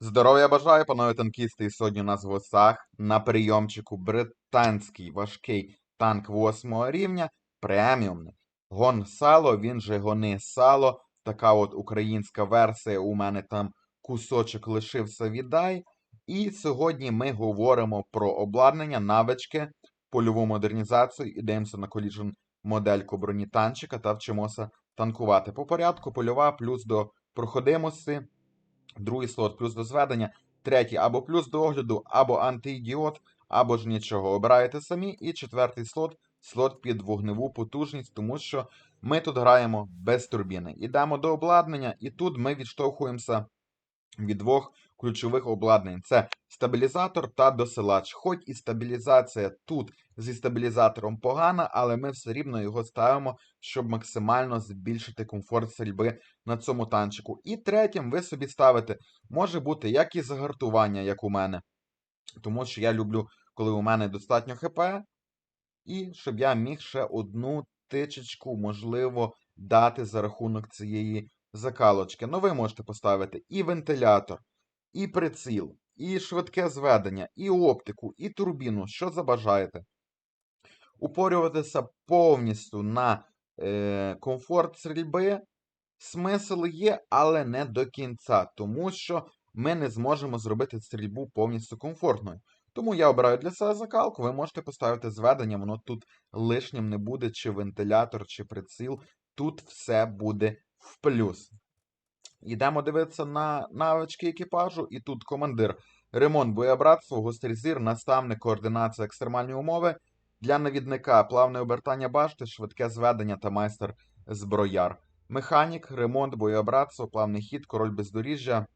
Здоров'я бажаю, панове танкісти, і сьогодні у нас в гостях на прийомчику британський важкий танк 8 рівня, преміумний. Гон Сало, він же Гони Сало. Така от українська версія. У мене там кусочок лишився віддай. І сьогодні ми говоримо про обладнання, навички, польову модернізацію. Ідемося на коліжен модельку бронітанчика та вчимося танкувати. По порядку польова плюс до проходимості. Другий слот плюс до зведення, третій або плюс до огляду, або антиідіот, або ж нічого. Обираєте самі. І четвертий слот слот під вогневу потужність, тому що ми тут граємо без турбіни. Ідемо до обладнання, і тут ми відштовхуємося від двох ключових обладнань: це стабілізатор та досилач. Хоч і стабілізація тут зі стабілізатором погана, але ми все рівно його ставимо, щоб максимально збільшити комфорт стрільби на цьому танчику. І третім ви собі ставите, може бути як і загартування, як у мене. Тому що я люблю, коли у мене достатньо ХП, і щоб я міг ще одну тичечку, можливо, дати за рахунок цієї закалочки. Ну, ви можете поставити і вентилятор, і приціл, і швидке зведення, і оптику, і турбіну, що забажаєте. Упорюватися повністю на е, комфорт стрільби. Смисл є, але не до кінця, тому що ми не зможемо зробити стрільбу повністю комфортною. Тому я обираю для себе закалку, ви можете поставити зведення, воно тут лишнім не буде, чи вентилятор, чи приціл. Тут все буде в плюс. Йдемо дивитися на навички екіпажу, і тут командир. Ремонт боєбратства, гострий зір, наставник, координація екстремальні умови. Для навідника плавне обертання башти, швидке зведення та майстер зброяр. Механік, ремонт, боєбратство, плавний хід, король бездоріжжя,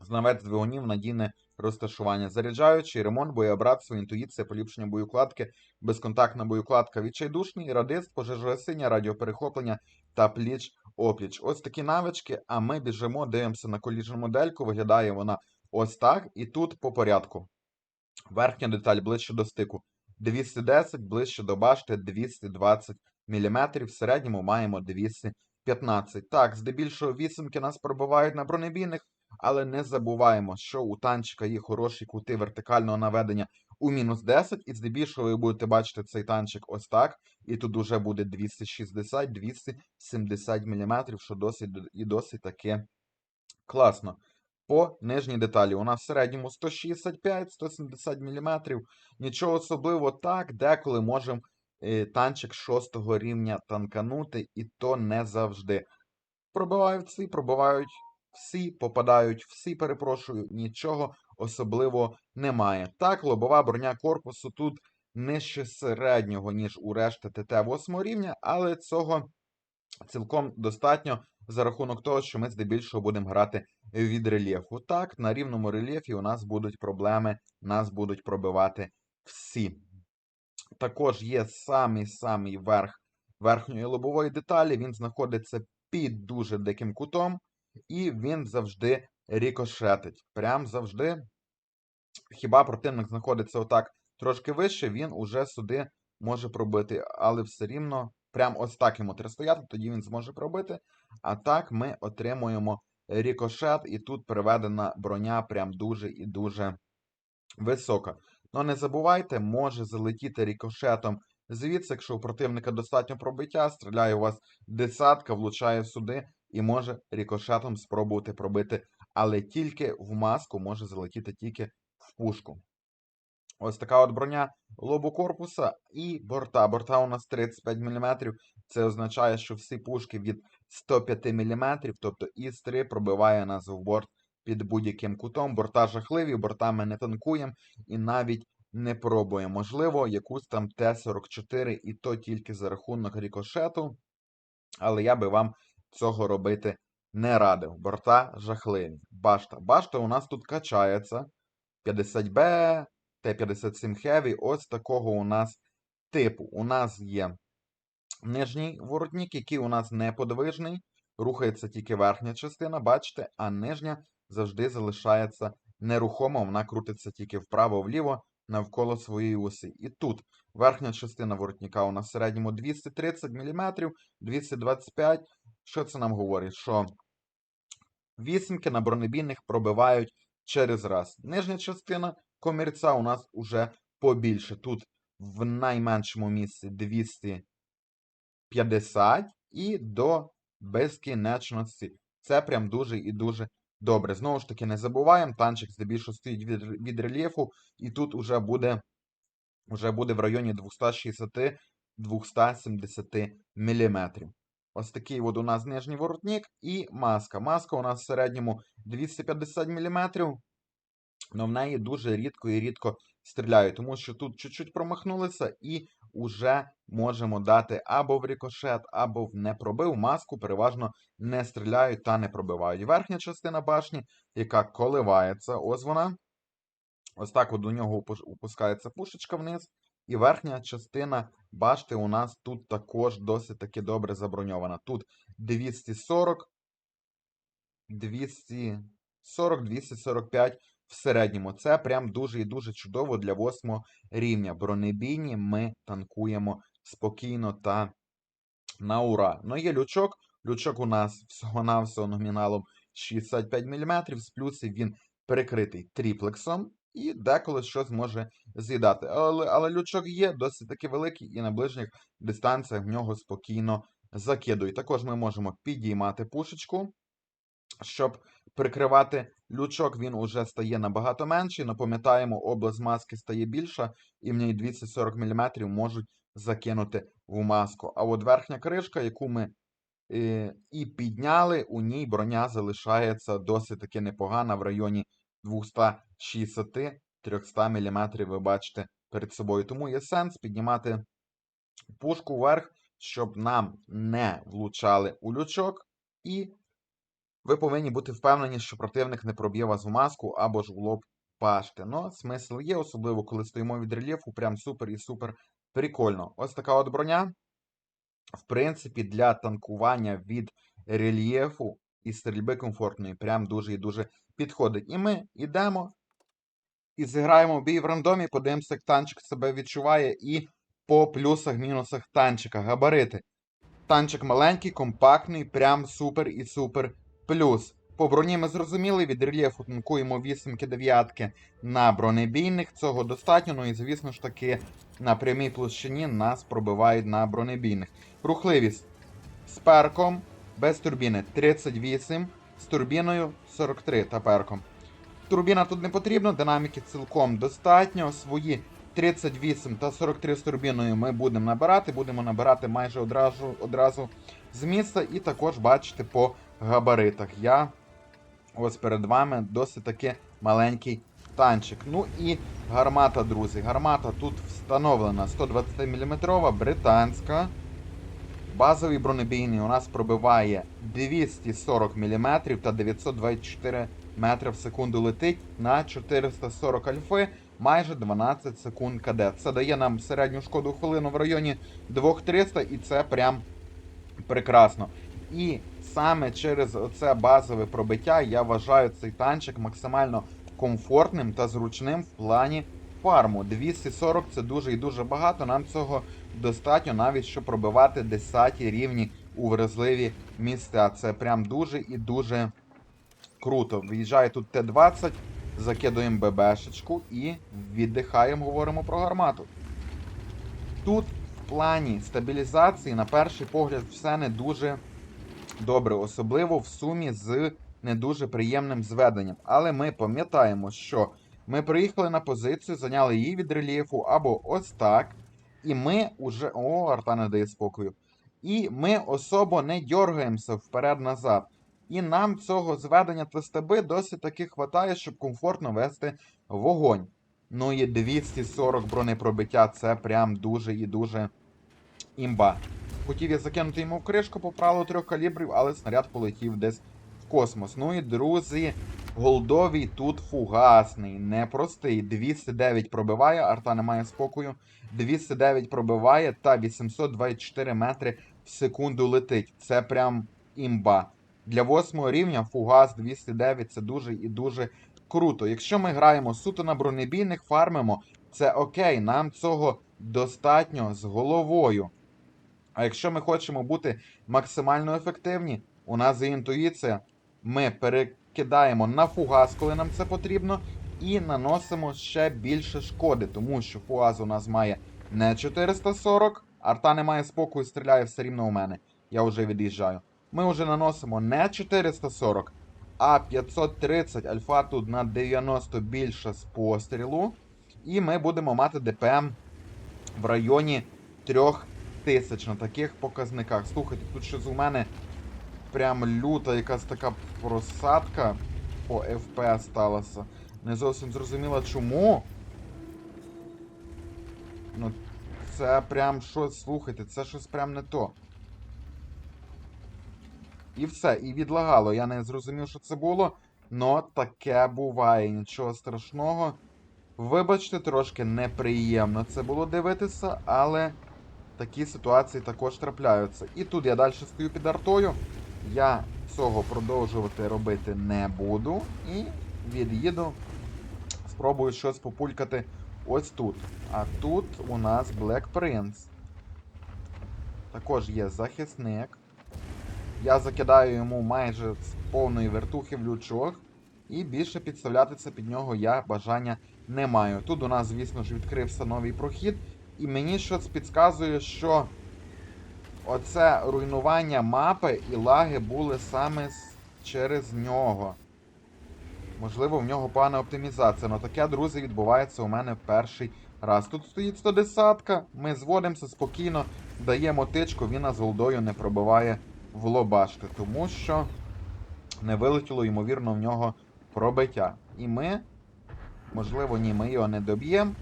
знавець двигунів, надійне розташування. Заряджаючий, ремонт, боєбратство, інтуїція, поліпшення боєукладки, безконтактна боєукладка, відчайдушний, радист, пожежогасіння, радіоперехоплення та пліч опліч. Ось такі навички, а ми біжимо, дивимося на коліжну модельку, виглядає вона ось так, і тут по порядку. Верхня деталь ближче до стику 210, ближче до башти 220 мм, в середньому маємо 215. Так, здебільшого вісімки нас пробивають на бронебійних, але не забуваємо, що у танчика є хороші кути вертикального наведення у мінус 10, і здебільшого ви будете бачити цей танчик ось так, і тут уже буде 260-270 мм, що досить і досить таки класно. По нижній деталі у нас в середньому 165-170 мм. Нічого особливого так, деколи можемо е, танчик 6 рівня танканути, і то не завжди. Пробивають всі, пробивають всі, попадають всі, перепрошую, нічого особливого немає. Так, лобова броня корпусу тут нижче середнього, ніж у решти ТТ 8 рівня, але цього цілком достатньо за рахунок того, що ми здебільшого будемо грати від рельєфу. Так, на рівному рельєфі у нас будуть проблеми, нас будуть пробивати всі. Також є самий-самий верх верхньої лобової деталі, він знаходиться під дуже диким кутом, і він завжди рікошетить. Прям завжди. Хіба противник знаходиться отак трошки вище, він уже сюди може пробити, але все рівно, прям ось так йому треба стояти, тоді він зможе пробити. А так ми отримуємо рікошет, і тут приведена броня прям дуже і дуже висока. Ну не забувайте, може залетіти рікошетом звідси, якщо у противника достатньо пробиття, стріляє у вас десятка, влучає сюди і може рікошетом спробувати пробити, але тільки в маску може залетіти тільки в пушку. Ось така от броня лобу корпуса і борта. Борта у нас 35 мм. Це означає, що всі пушки від 105 мм, тобто ІС-3 пробиває нас в борт під будь-яким кутом. Борта жахливі, борта ми не танкуємо і навіть не пробуємо. Можливо, якусь там Т-44, і то тільки за рахунок рікошету. Але я би вам цього робити не радив. Борта жахливі. Башта. Башта у нас тут качається. 50Б, Т-57 Heavy, ось такого у нас типу. У нас є нижній воротник, який у нас неподвижний. Рухається тільки верхня частина, бачите, а нижня завжди залишається нерухомо, вона крутиться тільки вправо-вліво навколо своєї осі. І тут верхня частина воротника у нас в середньому 230 мм, 225 Що це нам говорить? Що вісімки на бронебійних пробивають через раз. Нижня частина комірця у нас уже побільше. Тут в найменшому місці 250 і до безкінечності. Це прям дуже і дуже добре. Знову ж таки, не забуваємо, танчик здебільшого стоїть від, від рельєфу, і тут уже буде, уже буде в районі 260-270 мм. Ось такий от у нас нижній воротник і маска. Маска у нас в середньому 250 мм, але в неї дуже рідко і рідко стріляють, тому що тут чуть-чуть промахнулися і вже можемо дати або в рикошет, або в непробив. Маску переважно не стріляють та не пробивають. Верхня частина башні, яка коливається, ось вона. Ось так от до нього опускається пушечка вниз. І верхня частина башти у нас тут також досить таки добре заброньована. Тут 240, 240, 245 в середньому. Це прям дуже і дуже чудово для восьмого рівня. Бронебійні ми танкуємо спокійно та на ура. Ну є лючок. Лючок у нас всього-навсього номіналом 65 мм, з плюсів він прикритий тріплексом і деколи щось може з'їдати. Але, але лючок є досить таки великий і на ближніх дистанціях в нього спокійно закидує. Також ми можемо підіймати пушечку, щоб прикривати лючок, він уже стає набагато менший. Но пам'ятаємо, область маски стає більша, і в ній 240 мм можуть закинути в маску. А от верхня кришка, яку ми е, і підняли, у ній броня залишається досить таки непогана в районі 260-300 мм, ви бачите перед собою. Тому є сенс піднімати пушку вверх, щоб нам не влучали у лючок, і ви повинні бути впевнені, що противник не проб'є вас в маску або ж в лоб пашти. Ну, смисл є, особливо коли стоїмо від рельєфу, прям супер і супер прикольно. Ось така от броня. В принципі, для танкування від рельєфу і стрільби комфортної прям дуже і дуже підходить. І ми йдемо і зіграємо бій в рандомі, подивимося, як танчик себе відчуває, і по плюсах-мінусах танчика. Габарити. Танчик маленький, компактний, прям супер і супер плюс. По броні ми зрозуміли, від рельєфу танкуємо 8-9 на бронебійних. Цього достатньо, ну і звісно ж таки на прямій площині нас пробивають на бронебійних. Рухливість з перком без турбіни 38, з турбіною 43 та перком. Турбіна тут не потрібна, динаміки цілком достатньо. Свої 38 та 43 з турбіною ми будемо набирати. Будемо набирати майже одразу, одразу з місця. І також бачите по габаритах. Я ось перед вами досить таки маленький танчик. Ну і гармата, друзі. Гармата тут встановлена 120 мм британська. Базовий бронебійний у нас пробиває 240 мм та 924 метри в секунду летить на 440 альфи, майже 12 секунд КД. Це дає нам середню шкоду хвилину в районі 2300 і це прям прекрасно. І саме через оце базове пробиття я вважаю цей танчик максимально комфортним та зручним в плані фарму. 240 це дуже і дуже багато. Нам цього достатньо навіть щоб пробивати 10 рівні у вразливі місця. Це прям дуже і дуже круто. Виїжджає тут Т-20, закидуємо ББшечку і віддихаємо, говоримо про гармату. Тут в плані стабілізації, на перший погляд, все не дуже добре, особливо в сумі з не дуже приємним зведенням. Але ми пам'ятаємо, що ми приїхали на позицію, зайняли її від рельєфу або ось так. І ми уже. О, арта не дає спокою. І ми особо не дергаємося вперед-назад. І нам цього зведення твистеби досить таки хватає, щоб комфортно вести вогонь. Ну і 240 бронепробиття це прям дуже і дуже імба. Хотів я закинути йому в кришку по правилу трьох калібрів, але снаряд полетів десь в космос. Ну і друзі, голдовий тут фугасний, непростий. 209 пробиває, арта не має спокою. 209 пробиває та 824 метри в секунду летить. Це прям імба. Для восьмого рівня фугас 209 це дуже і дуже круто. Якщо ми граємо суто на бронебійних, фармимо, це окей, нам цього достатньо з головою. А якщо ми хочемо бути максимально ефективні, у нас є інтуїція, ми кидаємо на фугас, коли нам це потрібно, і наносимо ще більше шкоди, тому що фугас у нас має не 440, арта не має спокою, стріляє все рівно у мене. Я вже від'їжджаю. Ми вже наносимо не 440, а 530 альфа тут на 90 більше з пострілу. І ми будемо мати ДПМ в районі 3000 на таких показниках. Слухайте, тут щось у мене прям люта якась така просадка по FPS сталася. Не зовсім зрозуміло чому. Ну, це прям щось, слухайте, це щось прям не то. І все, і відлагало. Я не зрозумів, що це було. Но таке буває, нічого страшного. Вибачте, трошки неприємно це було дивитися, але такі ситуації також трапляються. І тут я далі стою під артою. Я цього продовжувати робити не буду. І від'їду. Спробую щось популькати ось тут. А тут у нас Black Prince. Також є захисник. Я закидаю йому майже з повної вертухи в лючок. І більше підставлятися під нього я бажання не маю. Тут у нас, звісно ж, відкрився новий прохід. І мені щось підказує, що оце руйнування мапи і лаги були саме через нього. Можливо, в нього погана оптимізація. але таке, друзі, відбувається у мене перший раз. Тут стоїть 110 -ка. ми зводимося спокійно, даємо тичку, він нас голдою не пробиває в лобашки, тому що не вилетіло, ймовірно, в нього пробиття. І ми, можливо, ні, ми його не доб'ємо.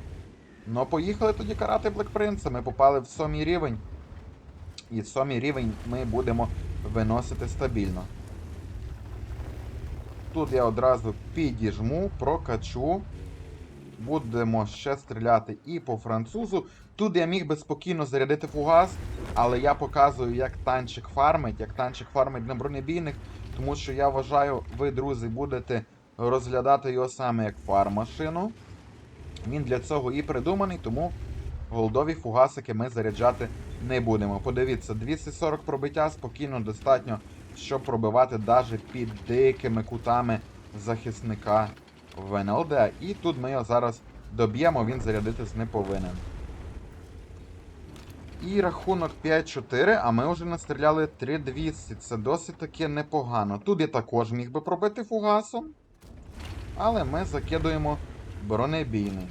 Ну, поїхали тоді карати Блекпринца. Ми попали в сьомий рівень. І сьомий рівень ми будемо виносити стабільно. Тут я одразу підіжму, прокачу. Будемо ще стріляти і по французу. Тут я міг би спокійно зарядити фугас, але я показую, як танчик фармить, як танчик фармить на бронебійних, тому що я вважаю, ви, друзі, будете розглядати його саме як фарм-машину. Він для цього і придуманий, тому голдові фугасики ми заряджати не будемо. Подивіться, 240 пробиття спокійно достатньо, щоб пробивати навіть під дикими кутами захисника в НЛД. І тут ми його зараз доб'ємо, він зарядитись не повинен. І рахунок 5-4, а ми вже настріляли 3200. Це досить таки непогано. Тут я також міг би пробити фугасом. Але ми закидуємо бронебійний.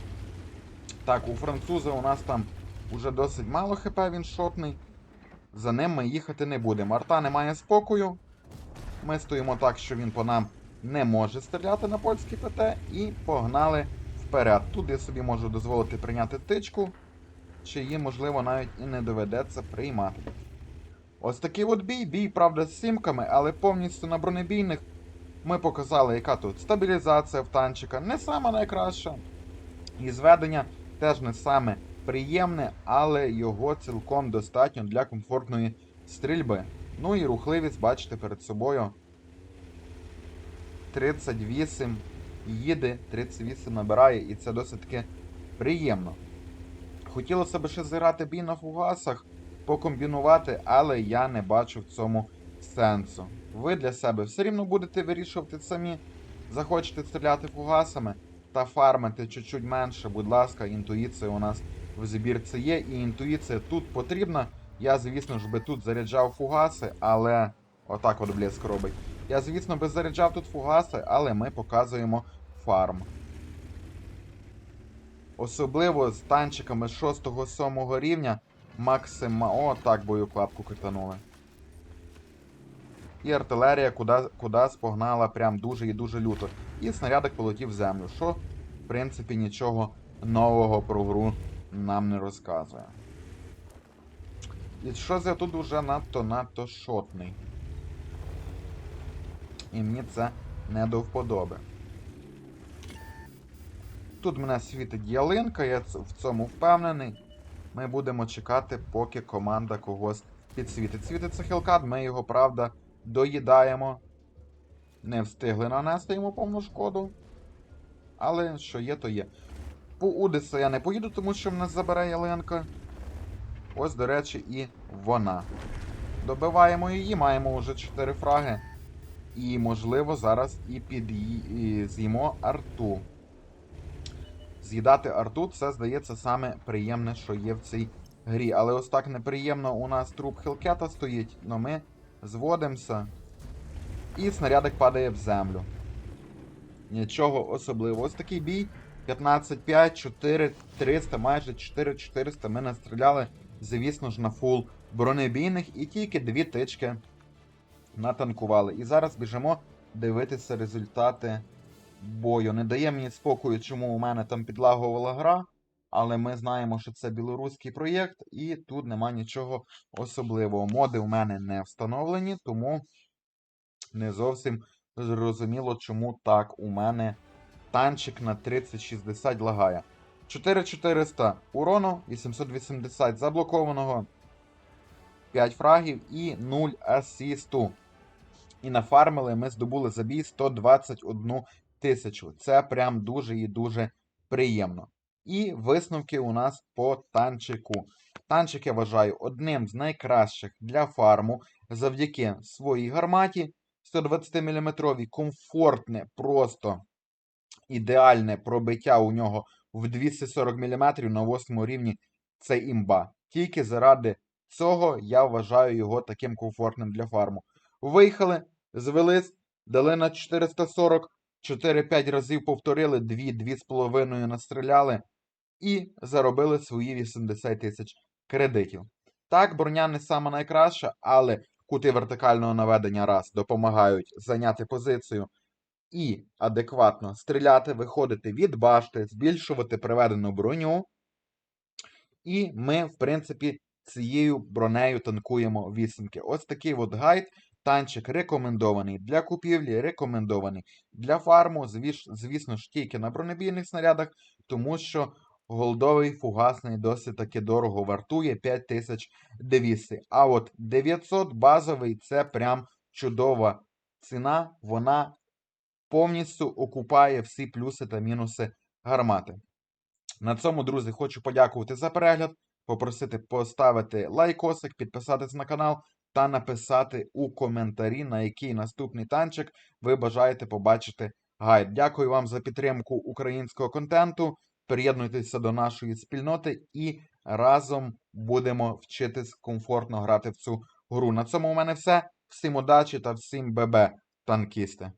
Так, у француза у нас там уже досить мало хп, він шотний. За ним ми їхати не будемо. Арта не має спокою. Ми стоїмо так, що він по нам не може стріляти на польський ПТ. І погнали вперед. Тут я собі можу дозволити прийняти тичку, чи її, можливо, навіть і не доведеться приймати. Ось такий от бій, бій, правда, з сімками, але повністю на бронебійних ми показали, яка тут стабілізація в танчика, не сама найкраща. І зведення теж не саме приємне, але його цілком достатньо для комфортної стрільби. Ну і рухливість, бачите, перед собою 38 їде, 38 набирає, і це досить таки приємно. Хотілося б ще зіграти бій на фугасах, покомбінувати, але я не бачу в цьому сенсу. Ви для себе все рівно будете вирішувати самі. Захочете стріляти фугасами та фармити чуть-чуть менше, будь ласка, інтуїція у нас в збірці є, і інтуїція тут потрібна. Я, звісно ж, би тут заряджав фугаси, але. Отак от блеск робить. Я, звісно, би заряджав тут фугаси, але ми показуємо фарм. Особливо з танчиками 6-7 рівня максима. О, так бою клапку катанули. І артилерія куди, кудись погнала прям дуже і дуже люто. І снарядик полетів в землю, що, в принципі, нічого нового про гру нам не розказує. І щось я тут уже надто-надто шотний. І мені це не до вподоби. Тут мене світить ялинка, я в цьому впевнений. Ми будемо чекати, поки команда когось підсвітить. Світиться хілкат, ми його, правда, доїдаємо. Не встигли нанести йому повну шкоду. Але що є, то є. По Удиса я не поїду, тому що нас забере ялинка. Ось, до речі, і вона. Добиваємо її, маємо вже 4 фраги. І, можливо, зараз і під і з'їмо арту. З'їдати арту, це, здається, саме приємне, що є в цій грі. Але ось так неприємно у нас труп Хелкета стоїть, но ми зводимося. І снарядик падає в землю. Нічого особливого. Ось такий бій. 15-5, 4-300, майже 4-400 ми настріляли, звісно ж, на фул бронебійних і тільки дві тички натанкували. І зараз біжимо дивитися результати бою. Не дає мені спокою, чому у мене там підлагувала гра, але ми знаємо, що це білоруський проєкт, і тут нема нічого особливого. Моди у мене не встановлені, тому не зовсім зрозуміло, чому так у мене танчик на 3060 лагає. 4400 урону, 880 заблокованого, 5 фрагів і 0 асісту. І нафармили ми здобули за бій 121 тисячу. Це прям дуже і дуже приємно. І висновки у нас по танчику. Танчик я вважаю одним з найкращих для фарму завдяки своїй гарматі 120-мм, комфортне, просто ідеальне пробиття у нього в 240 мм на 8 рівні це імба. Тільки заради цього я вважаю його таким комфортним для фарму. Виїхали, звелись, дали на 440, 4-5 разів повторили, 2-2,5 настріляли і заробили свої 80 тисяч кредитів. Так, броня не сама найкраща, але кути вертикального наведення раз допомагають зайняти позицію і адекватно стріляти, виходити від башти, збільшувати приведену броню. І ми, в принципі, цією бронею танкуємо вісімки. Ось такий от гайд. Танчик рекомендований для купівлі, рекомендований для фарму, звісно ж, тільки на бронебійних снарядах, тому що голдовий фугасний досить таки дорого вартує 5200. А от 900 базовий це прям чудова ціна. Вона повністю окупає всі плюси та мінуси гармати. На цьому, друзі, хочу подякувати за перегляд, попросити поставити лайкосик, підписатись на канал та написати у коментарі, на який наступний танчик ви бажаєте побачити гайд. Дякую вам за підтримку українського контенту. Приєднуйтеся до нашої спільноти і разом будемо вчитись комфортно грати в цю гру. На цьому у мене все. Всім удачі та всім ББ, танкісти.